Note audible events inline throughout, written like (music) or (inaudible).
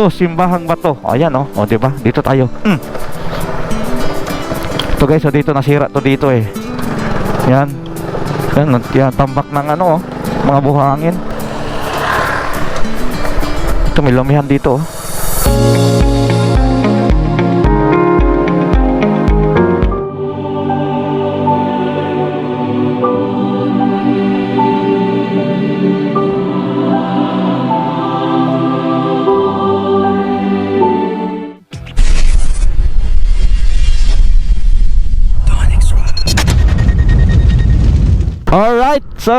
Ito, simbahang bato. Ayan oh. O, di ba? Dito tayo. Mm. Ito guys, oh, dito nasira to dito eh. Yan. Yan, yan tambak ng ano oh. Mga buhangin. Ito, may lumihan dito oh. So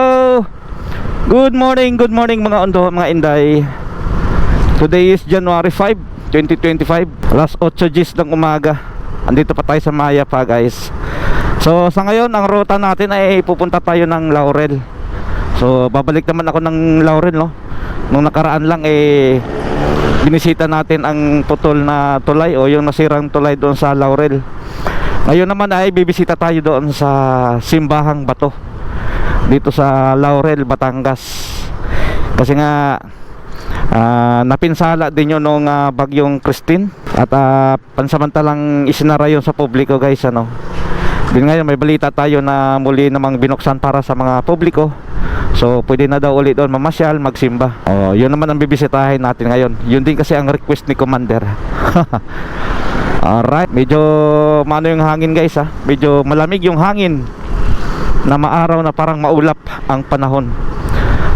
Good morning, good morning mga ondo, mga inday. Today is January 5, 2025 Alas 8 Gs ng umaga. Andito pa tayo sa Maya pa guys. So sa ngayon, ang ruta natin ay pupunta tayo ng Laurel. So babalik naman ako ng Laurel no? Nung nakaraan lang eh Binisita natin ang putol na tulay O yung nasirang tulay doon sa Laurel. Ngayon naman ay bibisita tayo doon sa Simbahang Bato dito sa Laurel, Batangas. Kasi nga ah, napinsala din yun nung ah, bagyong Christine at ah, pansamantalang isinara yun sa publiko guys ano. Din ngayon may balita tayo na muli namang binuksan para sa mga publiko. So pwede na daw ulit doon mamasyal, magsimba. Oh, yun naman ang bibisitahin natin ngayon. Yun din kasi ang request ni Commander. (laughs) Alright, medyo mano yung hangin guys ha. Medyo malamig yung hangin na maaraw na parang maulap ang panahon.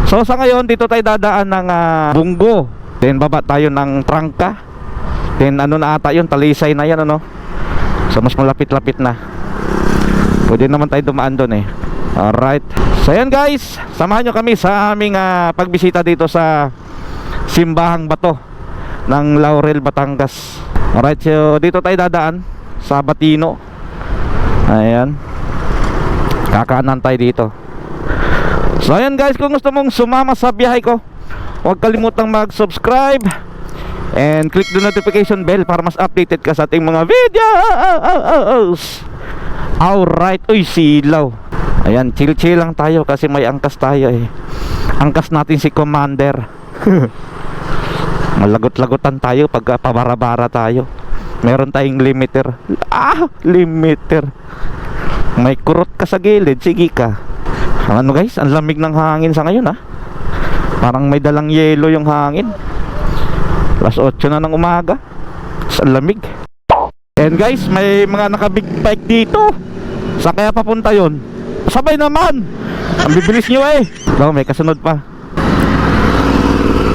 So sa ngayon dito tayo dadaan ng ah, Bunggo. Then baba tayo ng Trangka. Then ano na ata yun, Talisay na yan ano. So mas malapit-lapit na. Pwede naman tayo dumaan doon eh. Alright. So yan guys, samahan nyo kami sa aming ah, pagbisita dito sa Simbahang Bato ng Laurel, Batangas. Alright, so dito tayo dadaan sa Batino. Ayan. Kakaanan tayo dito. So ayan guys, kung gusto mong sumama sa biyahe ko, huwag kalimutang mag-subscribe and click the notification bell para mas updated ka sa ating mga videos. Alright, uy silaw. Ayan, chill-chill lang tayo kasi may angkas tayo eh. Angkas natin si Commander. (laughs) Malagot-lagotan tayo pag pabara-bara tayo. Meron tayong limiter. Ah, limiter. May kurot ka sa gilid, sige ka. Ano guys, ang lamig ng hangin sa ngayon ah. Parang may dalang yelo yung hangin. Alas 8 na ng umaga. Sa lamig. And guys, may mga naka-big bike dito. Sa kaya papunta yon? Sabay naman. Ang bibilis nyo eh. No, may kasunod pa.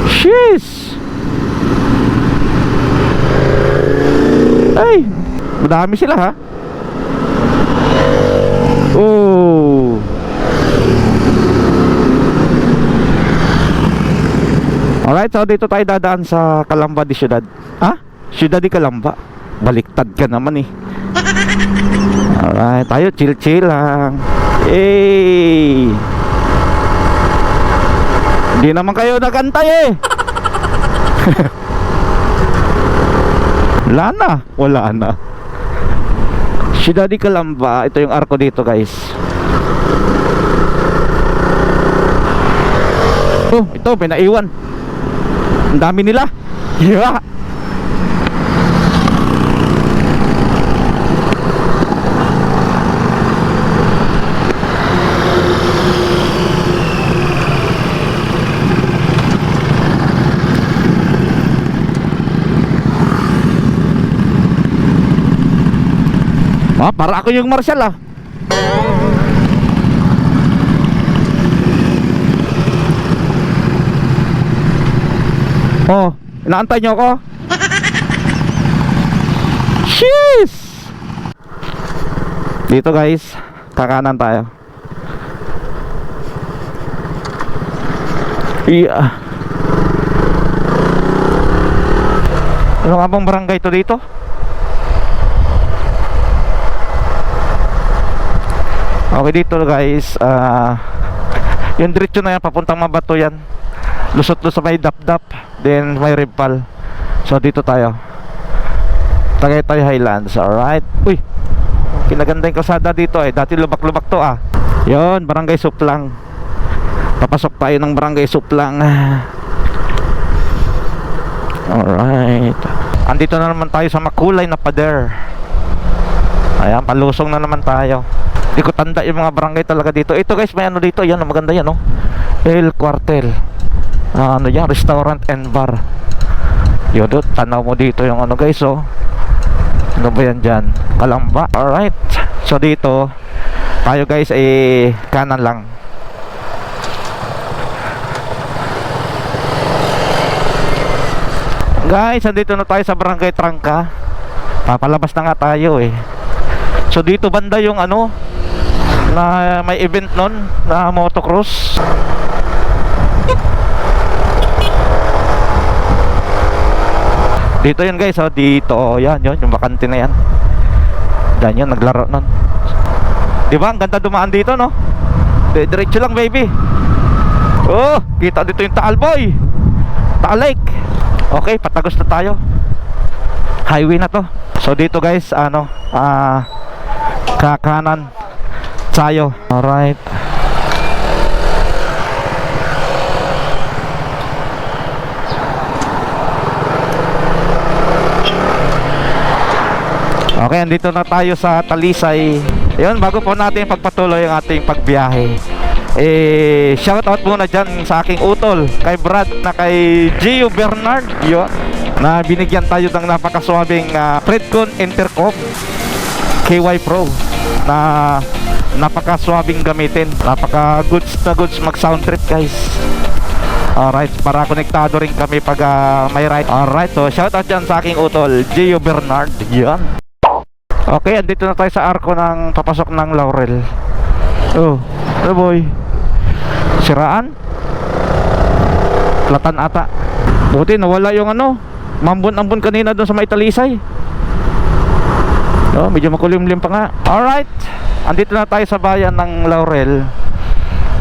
Sheesh. Ay, madami sila ha. Oh. Alright, so dito tayo dadaan sa Calamba di Ciudad. Ha? Ciudad di Calamba. Baliktad ka naman eh. (laughs) Alright, tayo chill-chill lang. Hey! Hindi naman kayo nagantay eh. (laughs) Wala na. Wala na. Ciudad di Calamba. Ito yung arko dito guys. Oh, ito pinaiwan. Ang dami nila. (laughs) Yeah. Ah, para ako yung marshal ah. Oh, inaantay niyo ako? (laughs) Sheesh! Dito guys, kakanan tayo. Yeah. Ano nga bang barangay to dito? Okay dito guys, ah yung diretso na yan papuntang Mabato yan. Lusot sa may dap-dap, then may rimpal. So dito tayo. Tagaytay Highlands, alright. Uy, kinaganda yung kalsada dito eh. Dati lubak-lubak to ah. Yon, Barangay Suplang. Papasok tayo ng Barangay Suplang. Alright. Andito na naman tayo sa makulay na pader. Ayan, palusong na naman tayo. Hindi ko tanda yung mga barangay talaga dito. Ito guys, may ano dito. Yan, maganda yan, oh. El Cuartel. Ah, ano yan? Restaurant and bar. Yun, doon, tanaw mo dito yung ano guys, oh. Ano ba yan dyan? Kalamba. Alright. So dito, tayo guys, eh, kanan lang. Guys, andito na tayo sa Barangay Trangka. Papalabas na nga tayo eh. So dito banda yung ano na may event nun na motocross. Dito yun guys, oh, dito, oh, yan, yun, yung bakante na yan. Yan yun, naglaro nun. Di ba? Ang ganda dumaan dito, no? Di- Diretso lang, baby. Oh, kita dito yung Taal Boy. Taal Lake. Okay, patagos na tayo. Highway na to. So dito guys, ano, ah kakanan tayo. Alright. Okay, andito na tayo sa Talisay. Yun, bago po natin pagpatuloy ang ating pagbiyahe. Eh, shout out muna dyan sa aking utol, kay Brad na kay Gio Bernard, yun, na binigyan tayo ng napakaswabing uh, Fredcon Intercom KY Pro na napakaswabing gamitin. Napaka goods na goods mag sound trip guys. Alright, para konektado rin kami pag ah, may ride. Alright, so shout out dyan sa aking utol, Gio Bernard. Yan. Okay, andito na tayo sa arko ng papasok ng Laurel. Oh, ano boy? Siraan? Platan ata. Buti nawala yung ano, mambon-ambon kanina doon sa may talisay. Oh, medyo makulimlim pa nga. Alright, andito na tayo sa bayan ng Laurel.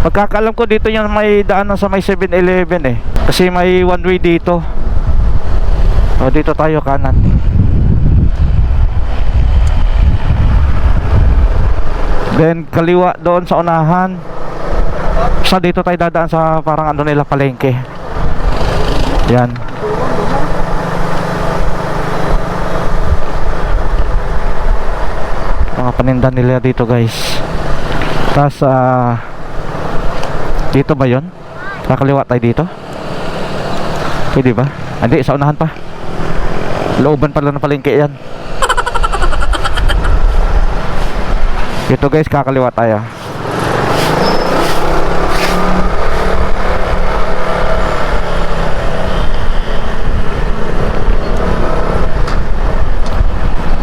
Pagkakalam ko dito yung may daanan sa may 7-Eleven eh. Kasi may one way dito. O, dito tayo kanan. Then kaliwa doon sa unahan. Sa dito tayo dadaan sa parang ano nila palengke. Yan. Paninda nila dito guys. Tapos ah dito ba 'yon? Kakaliwa tayo dito. Pwede ba? Hindi, sa unahan pa. Looban pala ng palengke yan. (laughs) Ito guys, kakaliwa tayo.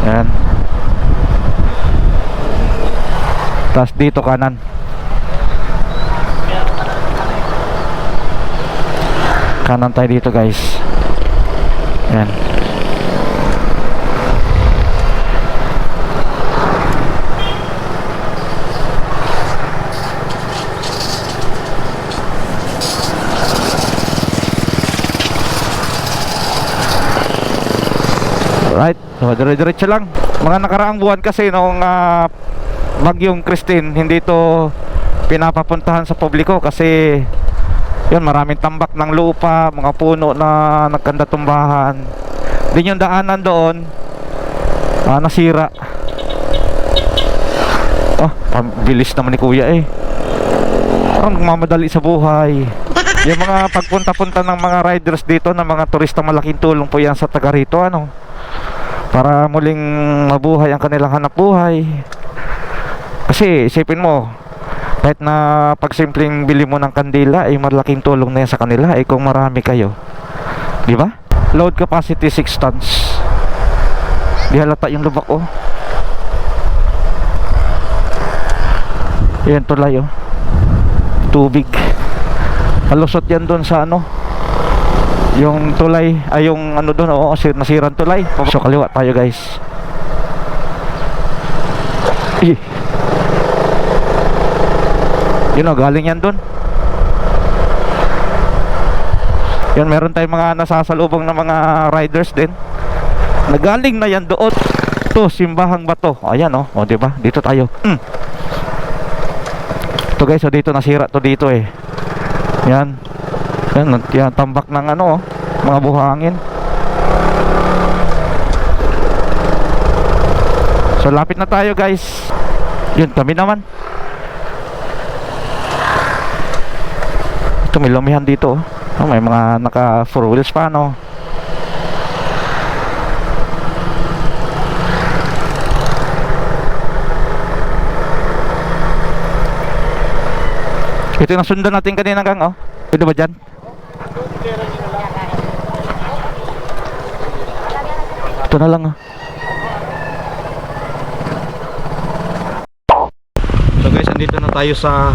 Yan. Tapos dito kanan. Kanan tayo dito guys. Yan. Right. So, dire-diretso lang. Mga nakaraang buwan kasi nung ah, bagyong Christine, hindi to pinapapuntahan sa publiko kasi yun, maraming tambak ng lupa, mga puno na nagkanda tumbahan. Din yung daanan doon, ah, nasira. Oh, bilis naman ni kuya eh. Parang mamadali sa buhay. Yung mga pagpunta-punta ng mga riders dito, ng mga turista malaking tulong po yan sa taga rito, ano para muling mabuhay ang kanilang hanap buhay kasi isipin mo kahit na pagsimpleng bili mo ng kandila ay malaking tulong na yan sa kanila ay kung marami kayo. Di ba? Load capacity 6 tons. Di halata yung lubak oh. Yan tulay oh. Tubig. Palusot yan doon sa ano yung tulay ay yung ano doon oo sir nasirang tulay. So kaliwa tayo guys. Eh. Yun o galing yan doon yun meron tayong mga nasasalubong na mga riders din nagaling na yan doon to simbahang bato ayan o o diba dito tayo mm. to guys o dito nasira to dito eh yan yan, yan tambak ng ano, oh, mga buhangin. So lapit na tayo guys. Yun kami naman. Ito dito. Oh. Oh, may mga naka four wheels pa no. Ito yung nasundan natin kanina gang oh. Pwede ba dyan? Ito na lang ah. So guys, andito na tayo sa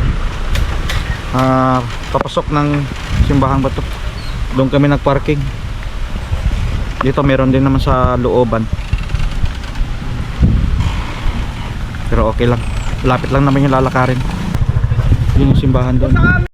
ah, papasok ng simbahang bato. Doon kami nagparking. Dito meron din naman sa looban. Pero okay lang. Lapit lang naman yung lalakarin. Yun yung simbahan doon.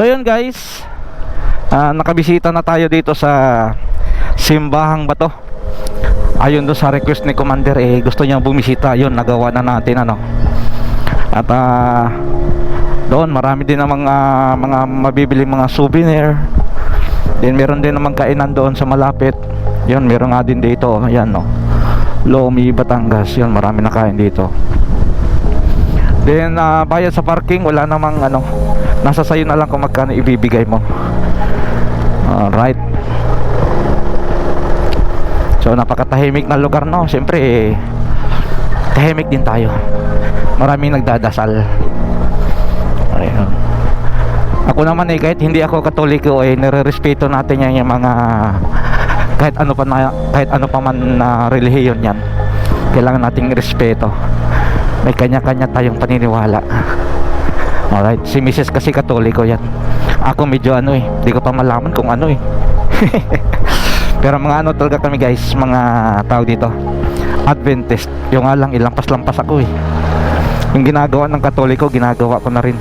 So yun guys. Ah, Nakabisita na tayo dito sa Simbahang Bato. Ayun do sa request ni Commander eh Gusto niya bumisita. Yun nagawa na natin ano. At ah, Doon marami din namang ah, Mga mabibili mga souvenir. Then meron din namang kainan doon sa malapit. Yun meron nga din dito. Ayan no. Lomi Batangas. Yun marami na kain dito. Then ah, bayad sa parking wala namang ano nasa sayo na lang kung magkano ibibigay mo. Alright. So napakatahimik na lugar no. Siyempre eh, tahimik din tayo. Maraming nagdadasal. Ayun. Ako naman eh kahit hindi ako katoliko eh nire-respeto natin yan yung mga kahit ano pa na, kahit ano pa man na relihiyon yan. Kailangan nating respeto. May kanya-kanya tayong paniniwala. Alright, si Mrs. kasi katoliko yan. Ako medyo ano eh, hindi ko pa malaman kung ano eh. (laughs) Pero mga ano talaga kami guys, mga tao dito. Adventist. Yung nga lang, ilampas-lampas ako eh. Yung ginagawa ng katoliko, ginagawa ko na rin.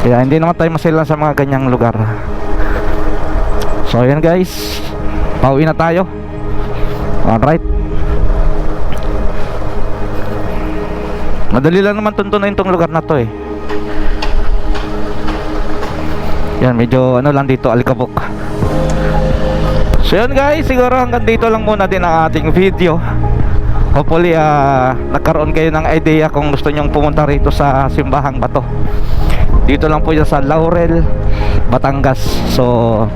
Kaya hindi naman tayo masila sa mga ganyang lugar. So ayan guys, pauwi na tayo. Alright. Madali lang naman tuntunin tong lugar na to eh. Yan, medyo ano lang dito, alikabok. So yun guys, siguro hanggang dito lang muna din ang ating video. Hopefully, ah, nagkaroon kayo ng idea kung gusto nyong pumunta rito sa Simbahang Bato. Dito lang po yan sa Laurel, Batangas. So,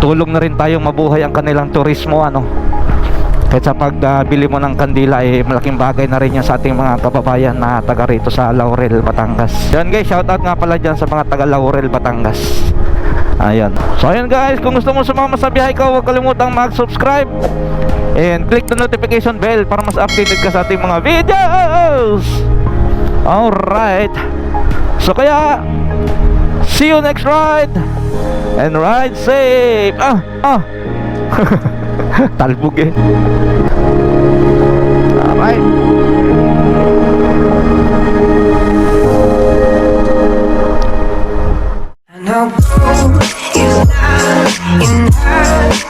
tulong na rin tayong mabuhay ang kanilang turismo ano kahit sa pagbili mo ng kandila eh malaking bagay na rin yan sa ating mga kababayan na taga rito sa Laurel, Batangas yan guys, shoutout nga pala dyan sa mga taga Laurel, Batangas Ayan. So ayan guys, kung gusto mo sumama sa biyahe ko, huwag kalimutang mag-subscribe and click the notification bell para mas updated ka sa ating mga videos. Alright. So kaya, see you next ride and ride safe. Ah, ah. (laughs) (laughs) Talbog eh. Alright. I know you lie, you lie.